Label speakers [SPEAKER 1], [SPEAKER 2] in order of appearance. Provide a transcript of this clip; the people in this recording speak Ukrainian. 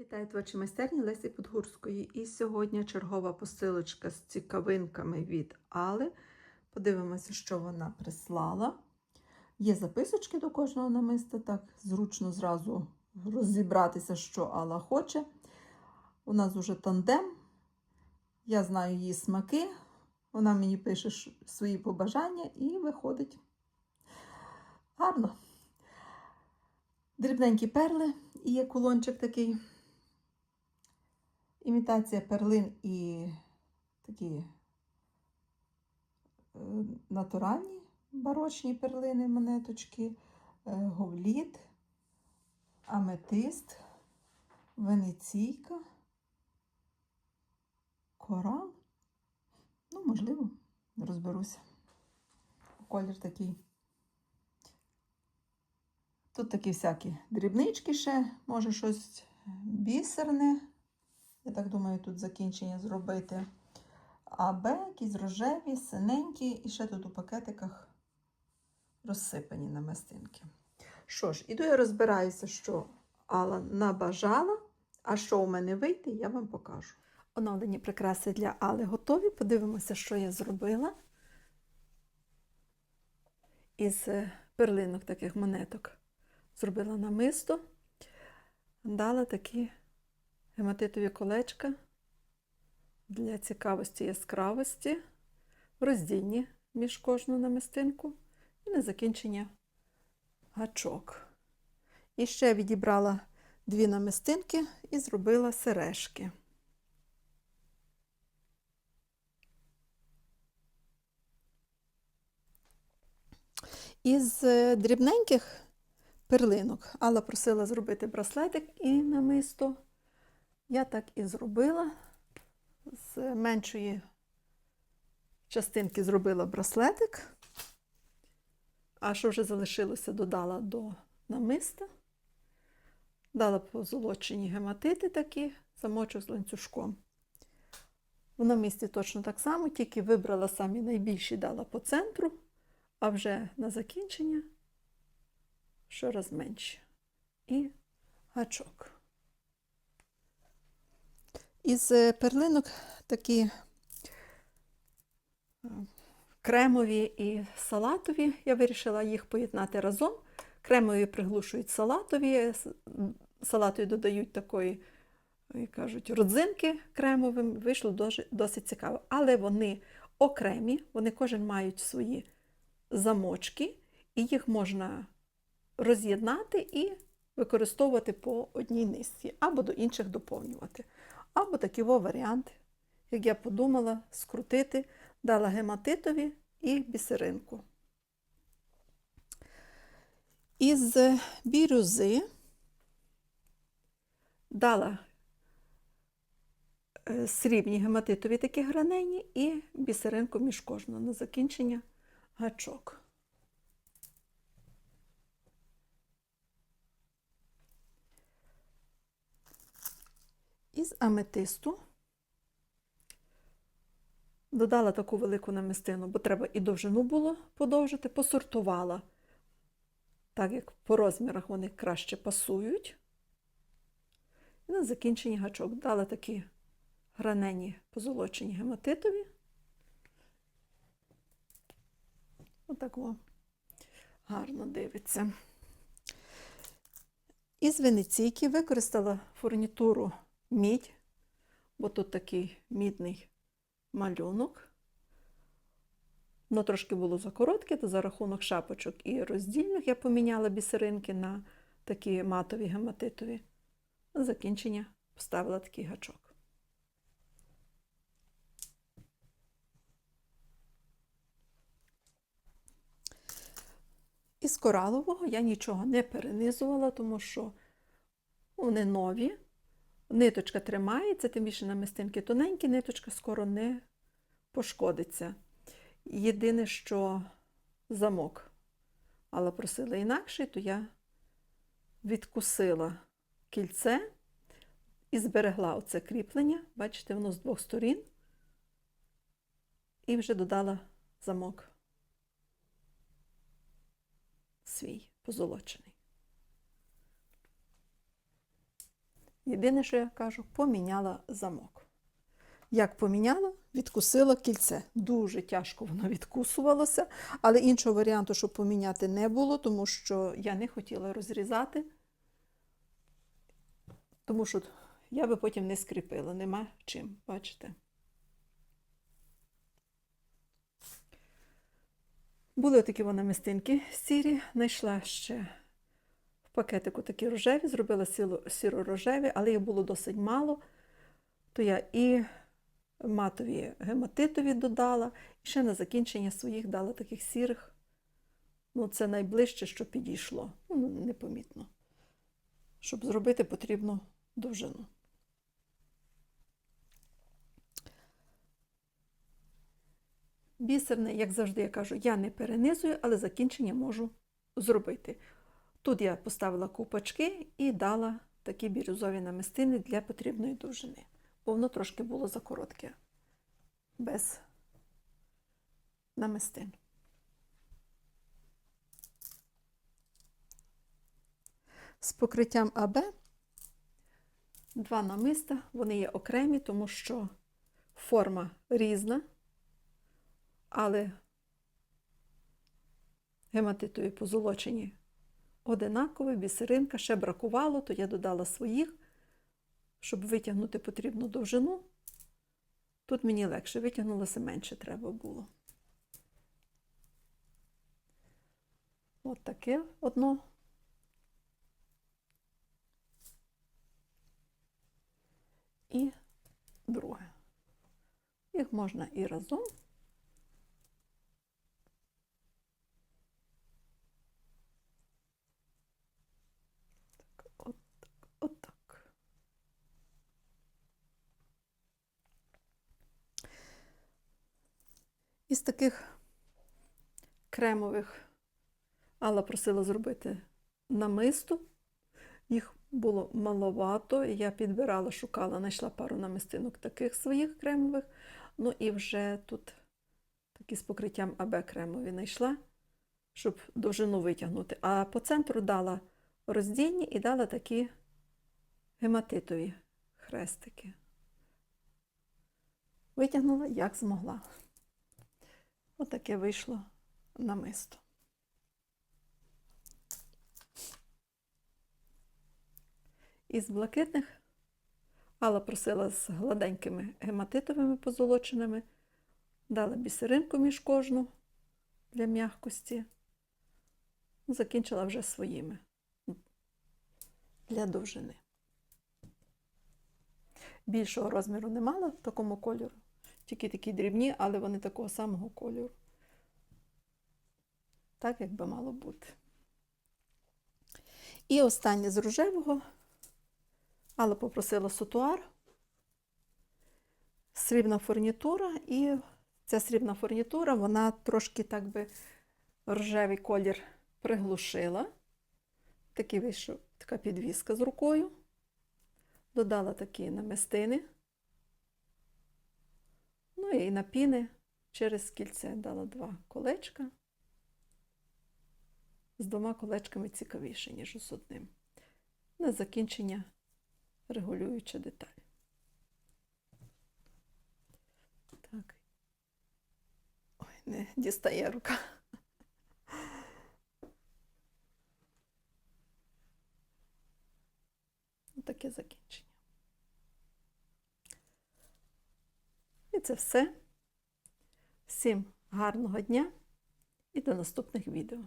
[SPEAKER 1] Вітаю творчі майстерні Лесі Подгурської. І сьогодні чергова посилочка з цікавинками від Али. Подивимося, що вона прислала. Є записочки до кожного намиста, так зручно зразу розібратися, що Алла хоче. У нас уже тандем. Я знаю її смаки. Вона мені пише свої побажання і виходить. Гарно. Дрібненькі перли і є кулончик такий. Імітація перлин і такі е, натуральні барочні перлини, монеточки, е, говліт, аметист, венеційка, корал. Ну, можливо, розберуся. Колір такий. Тут такі всякі дрібнички ще, може щось бісерне. Я так думаю, тут закінчення зробити. А Б, якісь рожеві, синенькі, і ще тут у пакетиках розсипані намистинки. Що ж, іду я розбираюся, що Алла набажала, а що у мене вийде, я вам покажу. Оновлені прикраси для Али готові. Подивимося, що я зробила. Із е, перлинок таких монеток зробила намисто, дала такі гематитові колечка для цікавості яскравості, роздільні між кожну намистинку і на закінчення гачок. І ще відібрала дві намистинки і зробила сережки. Із е, дрібненьких перлинок Алла просила зробити браслетик і намисто. Я так і зробила. З меншої частинки зробила браслетик, а що вже залишилося, додала до намиста. Дала позолочені гематити такі, замочок з ланцюжком. В намисті точно так само, тільки вибрала самі найбільші, дала по центру, а вже на закінчення щораз менше. І гачок. Із е, перлинок такі е, кремові і салатові. Я вирішила їх поєднати разом. Кремові приглушують салатові, салатові додають такої, як кажуть, родзинки кремовим. Вийшло досить цікаво. Але вони окремі, вони кожен мають свої замочки, і їх можна роз'єднати і використовувати по одній низці, або до інших доповнювати. Або такий варіант, як я подумала, скрутити, дала гематитові і бісеринку. Із бірюзи дала е, срібні гематитові такі гранені і бісеринку між кожною на закінчення гачок. Із аметисту додала таку велику намистину, бо треба і довжину було подовжити, посортувала, так як по розмірах вони краще пасують. І на закінченні гачок дала такі гранені позолочені гематитові. Отак о. гарно дивиться. Із венеційки використала фурнітуру мідь, бо тут такий мідний малюнок. Воно трошки було закоротке, то за рахунок шапочок і роздільних я поміняла бісеринки на такі матові гематитові. На закінчення поставила такий гачок. Із коралового я нічого не перенизувала, тому що вони нові. Ниточка тримається, тим більше намистинки тоненькі, ниточка скоро не пошкодиться. Єдине, що замок, але просила інакше, то я відкусила кільце і зберегла оце кріплення. Бачите, воно з двох сторін. І вже додала замок свій позолочений. Єдине, що я кажу, поміняла замок. Як поміняла, відкусила кільце. Дуже тяжко воно відкусувалося, але іншого варіанту, щоб поміняти, не було, тому що я не хотіла розрізати, тому що я би потім не скріпила, нема чим, бачите. Були такі вони мистинки сірі, знайшла ще пакетику такі рожеві, зробила сіро-рожеві, але їх було досить мало. То я і матові гематитові додала, і ще на закінчення своїх дала таких сірих. Ну, це найближче, що підійшло. Ну, непомітно. Щоб зробити, потрібно довжину. Бісерне, як завжди, я кажу, я не перенизую, але закінчення можу зробити. Тут я поставила купачки і дала такі бірюзові намистини для потрібної довжини, бо воно трошки було закоротке, без намистин. З покриттям АБ два намиста, вони є окремі, тому що форма різна, але гематитові позолочені одинакові, бісеринка, ще бракувало, то я додала своїх, щоб витягнути потрібну довжину. Тут мені легше, витягнулося менше треба було. От таке одно. І друге. Їх можна і разом. Так, от так, от так. Із таких кремових Алла просила зробити намисту. Їх було маловато, я підбирала, шукала, знайшла пару намистинок таких своїх кремових. Ну і вже тут такі з покриттям АБ кремові знайшла, щоб довжину витягнути. А по центру дала роздільні і дала такі гематитові хрестики. Витягнула, як змогла. Отаке вийшло намисто. Із блакитних Алла просила з гладенькими гематитовими позолоченими, дала бісеринку між кожну для м'якості, закінчила вже своїми для довжини. Більшого розміру не мала в такому кольору, тільки такі дрібні, але вони такого самого кольору. Так, як би мало бути. І останнє з рожевого. Алла попросила сутуар, срібна фурнітура, і ця срібна фурнітура, вона трошки так би рожевий колір приглушила. Такий вийшов така підвіска з рукою. Додала такі намистини. Ну і на піни через кільце дала два колечка. З двома колечками цікавіше, ніж з одним. На закінчення регулююча деталь. Так. Ой, не дістає рука. Таке закінчення. Це все. Всім гарного дня і до наступних відео.